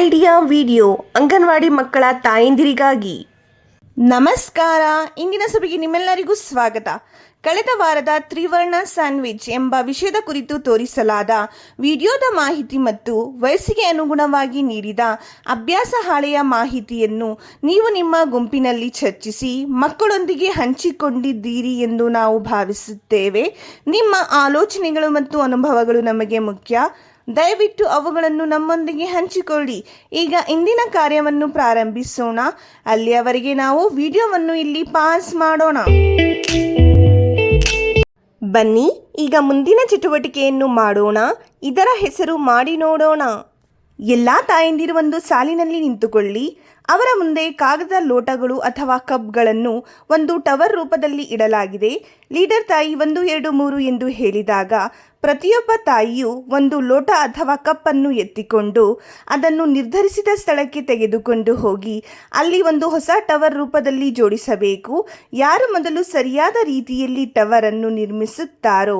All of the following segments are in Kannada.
ಐಡಿಯಾ ವಿಡಿಯೋ ಅಂಗನವಾಡಿ ಮಕ್ಕಳ ತಾಯಂದಿರಿಗಾಗಿ. ನಮಸ್ಕಾರ, ಇಂದಿನ ಸಭೆಗೆ ನಿಮ್ಮೆಲ್ಲರಿಗೂ ಸ್ವಾಗತ. ಕಳೆದ ವಾರದ ತ್ರಿವರ್ಣ ಸ್ಯಾಂಡ್ವಿಚ್ ಎಂಬ ವಿಷಯದ ಕುರಿತು ತೋರಿಸಲಾದ ವಿಡಿಯೋದ ಮಾಹಿತಿ ಮತ್ತು ವಯಸ್ಸಿಗೆ ಅನುಗುಣವಾಗಿ ನೀಡಿದ ಅಭ್ಯಾಸ ಹಾಳೆಯ ಮಾಹಿತಿಯನ್ನು ನೀವು ನಿಮ್ಮ ಗುಂಪಿನಲ್ಲಿ ಚರ್ಚಿಸಿ ಮಕ್ಕಳೊಂದಿಗೆ ಹಂಚಿಕೊಂಡಿದ್ದೀರಿ ಎಂದು ನಾವು ಭಾವಿಸುತ್ತೇವೆ. ನಿಮ್ಮ ಆಲೋಚನೆಗಳು ಮತ್ತು ಅನುಭವಗಳು ನಮಗೆ ಮುಖ್ಯ. ದಯವಿಟ್ಟು ಅವುಗಳನ್ನು ನಮ್ಮೊಂದಿಗೆ ಹಂಚಿಕೊಳ್ಳಿ. ಈಗ ಇಂದಿನ ಕಾರ್ಯವನ್ನು ಪ್ರಾರಂಭಿಸೋಣ. ಅಲ್ಲಿಯವರೆಗೆ ನಾವು ವಿಡಿಯೋವನ್ನು ಇಲ್ಲಿ ಪಾಸ್ ಮಾಡೋಣ. ಬನ್ನಿ, ಈಗ ಮುಂದಿನ ಚಟುವಟಿಕೆಯನ್ನು ಮಾಡೋಣ. ಇದರ ಹೆಸರು ಮಾಡಿ ನೋಡೋಣ. ಎಲ್ಲ ತಾಯಂದಿರು ಒಂದು ಸಾಲಿನಲ್ಲಿ ನಿಂತುಕೊಳ್ಳಿ. ಅವರ ಮುಂದೆ ಕಾಗದ ಲೋಟಗಳು ಅಥವಾ ಕಪ್ಗಳನ್ನು ಒಂದು ಟವರ್ ರೂಪದಲ್ಲಿ ಇಡಲಾಗಿದೆ. ಲೀಡರ್ ತಾಯಿ ಒಂದು, ಎರಡು, ಮೂರು ಎಂದು ಹೇಳಿದಾಗ ಪ್ರತಿಯೊಬ್ಬ ತಾಯಿಯು ಒಂದು ಲೋಟ ಅಥವಾ ಕಪ್ಪನ್ನು ಎತ್ತಿಕೊಂಡು ಅದನ್ನು ನಿರ್ಧರಿಸಿದ ಸ್ಥಳಕ್ಕೆ ತೆಗೆದುಕೊಂಡು ಹೋಗಿ ಅಲ್ಲಿ ಒಂದು ಹೊಸ ಟವರ್ ರೂಪದಲ್ಲಿ ಜೋಡಿಸಬೇಕು. ಯಾರು ಮೊದಲು ಸರಿಯಾದ ರೀತಿಯಲ್ಲಿ ಟವರ್ ಅನ್ನು ನಿರ್ಮಿಸುತ್ತಾರೋ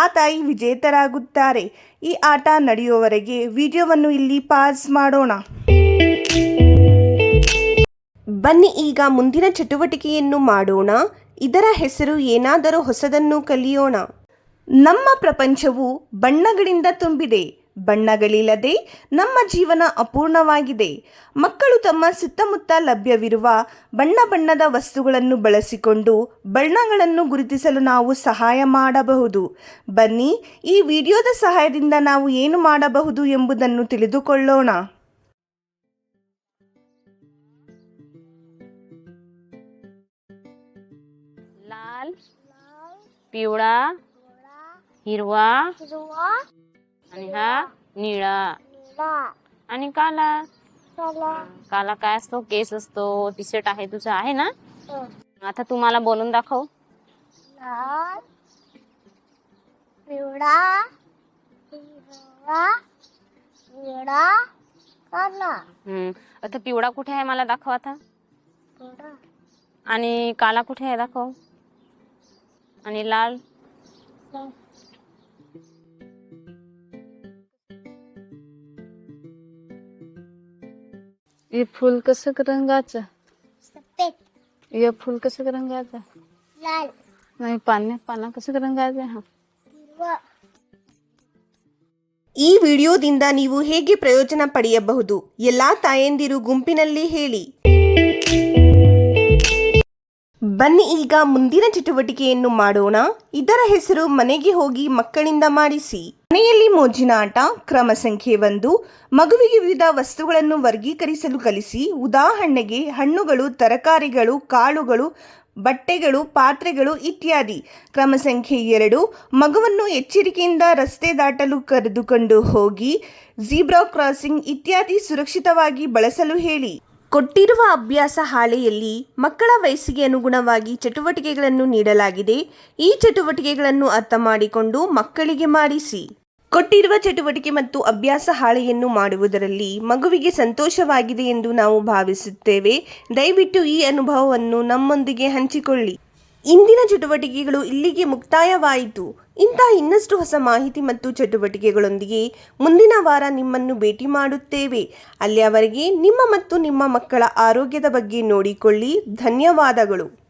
ಆ ತಾಯಿ ವಿಜೇತರಾಗುತ್ತಾರೆ. ಈ ಆಟ ನಡೆಯುವವರೆಗೆ ವಿಡಿಯೋವನ್ನು ಇಲ್ಲಿ ಪಾಸ್ ಮಾಡೋಣ. ಬನ್ನಿ ಈಗ ಮುಂದಿನ ಚಟುವಟಿಕೆಯನ್ನು ಮಾಡೋಣ. ಇದರ ಹೆಸರು ಏನಾದರೂ ಹೊಸದನ್ನು ಕಲಿಯೋಣ. ನಮ್ಮ ಪ್ರಪಂಚವು ಬಣ್ಣಗಳಿಂದ ತುಂಬಿದೆ. ಬಣ್ಣಗಳಿಲ್ಲದೆ ನಮ್ಮ ಜೀವನ ಅಪೂರ್ಣವಾಗಿದೆ. ಮಕ್ಕಳು ತಮ್ಮ ಸುತ್ತಮುತ್ತ ಲಭ್ಯವಿರುವ ಬಣ್ಣ ಬಣ್ಣದ ವಸ್ತುಗಳನ್ನು ಬಳಸಿಕೊಂಡು ಬಣ್ಣಗಳನ್ನು ಗುರುತಿಸಲು ನಾವು ಸಹಾಯ ಮಾಡಬಹುದು. ಬನ್ನಿ, ಈ ವಿಡಿಯೋದ ಸಹಾಯದಿಂದ ನಾವು ಏನು ಮಾಡಬಹುದು ಎಂಬುದನ್ನು ತಿಳಿದುಕೊಳ್ಳೋಣ. ಲಾಲ್ हिरवा आणि हा निळा. आणि काला. काला. काय असतो? केस असतो. टी शर्ट आहे तुझं आहे ना? आता तुम्हाला बोलून दाखव. लाल पिवळा हिरवा निळा काला. हम्म. आता पिवळा कुठे आहे मला दाखव आता. पिवळा. आणि काला कुठे आहे दाखव. आणि लाल. हे फुल कसं रंगाचं सफेद हे फुल कसं रंगाचं लाल नाही पाने पाना कसं रंगाचं हा हिरवा ಈ ವಿಡಿಯೋದಿಂದ ನೀವು ಹೇಗೆ ಪ್ರಯೋಜನ ಪಡೆಯಬಹುದು ಎಲ್ಲ ತಾಯಂದಿರು ಗುಂಪಿನಲ್ಲಿ ಹೇಳಿ ಬನ್ನಿ ಈಗ ಮುಂದಿನ ಚಟುವಟಿಕೆಯನ್ನು ಮಾಡೋಣ. ಇದರ ಹೆಸರು ಮನೆಗೆ ಹೋಗಿ ಮಕ್ಕಳಿಂದ ಮಾಡಿಸಿ. ಮನೆಯಲ್ಲಿ ಮೋಜಿನ ಆಟ, ಕ್ರಮ ಸಂಖ್ಯೆ ಒಂದು, ಮಗುವಿಗೆ ವಿವಿಧ ವಸ್ತುಗಳನ್ನು ವರ್ಗೀಕರಿಸಲು ಕಲಿಸಿ, ಉದಾಹರಣೆಗೆ ಹಣ್ಣುಗಳು, ತರಕಾರಿಗಳು, ಕಾಳುಗಳು, ಬಟ್ಟೆಗಳು, ಪಾತ್ರೆಗಳು ಇತ್ಯಾದಿ. ಕ್ರಮ ಸಂಖ್ಯೆ ಎರಡು, ಮಗುವನ್ನು ಎಚ್ಚರಿಕೆಯಿಂದ ರಸ್ತೆ ದಾಟಲು ಕರೆದುಕೊಂಡು ಹೋಗಿ ಜೀಬ್ರಾ ಕ್ರಾಸಿಂಗ್ ಇತ್ಯಾದಿ ಸುರಕ್ಷಿತವಾಗಿ ಬಳಸಲು ಹೇಳಿ. ಕೊಟ್ಟಿರುವ ಅಭ್ಯಾಸ ಹಾಳೆಯಲ್ಲಿ ಮಕ್ಕಳ ವಯಸ್ಸಿಗೆ ಅನುಗುಣವಾಗಿ ಚಟುವಟಿಕೆಗಳನ್ನು ನೀಡಲಾಗಿದೆ. ಈ ಚಟುವಟಿಕೆಗಳನ್ನು ಅರ್ಥ ಮಾಡಿಕೊಂಡು ಮಕ್ಕಳಿಗೆ ಮಾಡಿಸಿ. ಕೊಟ್ಟಿರುವ ಚಟುವಟಿಕೆ ಮತ್ತು ಅಭ್ಯಾಸ ಹಾಳೆಯನ್ನು ಮಾಡುವುದರಲ್ಲಿ ಮಗುವಿಗೆ ಸಂತೋಷವಾಗಿದೆ ಎಂದು ನಾವು ಭಾವಿಸುತ್ತೇವೆ. ದಯವಿಟ್ಟು ಈ ಅನುಭವವನ್ನು ನಮ್ಮೊಂದಿಗೆ ಹಂಚಿಕೊಳ್ಳಿ. ಇಂದಿನ ಚಟುವಟಿಕೆಗಳು ಇಲ್ಲಿಗೆ ಮುಕ್ತಾಯವಾಯಿತು. ಇಂತಹ ಇನ್ನಷ್ಟು ಹೊಸ ಮಾಹಿತಿ ಮತ್ತು ಚಟುವಟಿಕೆಗಳೊಂದಿಗೆ ಮುಂದಿನ ವಾರ ನಿಮ್ಮನ್ನು ಭೇಟಿ ಮಾಡುತ್ತೇವೆ. ಅಲ್ಲಿಯವರೆಗೆ ನಿಮ್ಮ ಮತ್ತು ನಿಮ್ಮ ಮಕ್ಕಳ ಆರೋಗ್ಯದ ಬಗ್ಗೆ ನೋಡಿಕೊಳ್ಳಿ. ಧನ್ಯವಾದಗಳು.